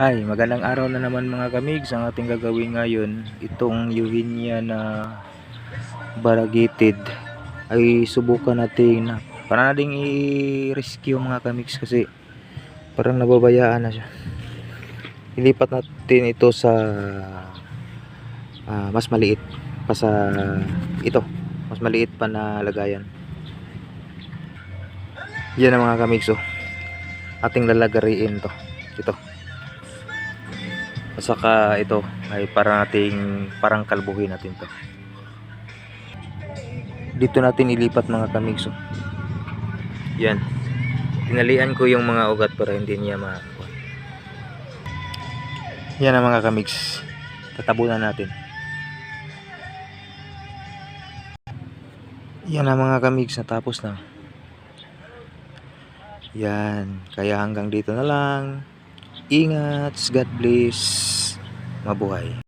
Hi, magandang araw na naman mga kamigs. Ang ating gagawin ngayon, itong Eugenia na variegated ay subukan natin na para nating i-rescue mga kamigs kasi parang nababayaan na siya. Ilipat natin ito sa ah, mas maliit pa sa ito. Mas maliit pa na lagayan. Yan ang mga kamigs oh. Ating lalagariin to. Ito. At saka ito ay para nating parang kalbuhin natin to. Dito natin ilipat mga kamigso. Yan. Tinalian ko yung mga ugat para hindi niya ma Yan ang mga kamigs. Tatabunan natin. Yan ang mga kamigs natapos na. Yan. Kaya hanggang dito na lang. Ingat. God bless. Mabuhay.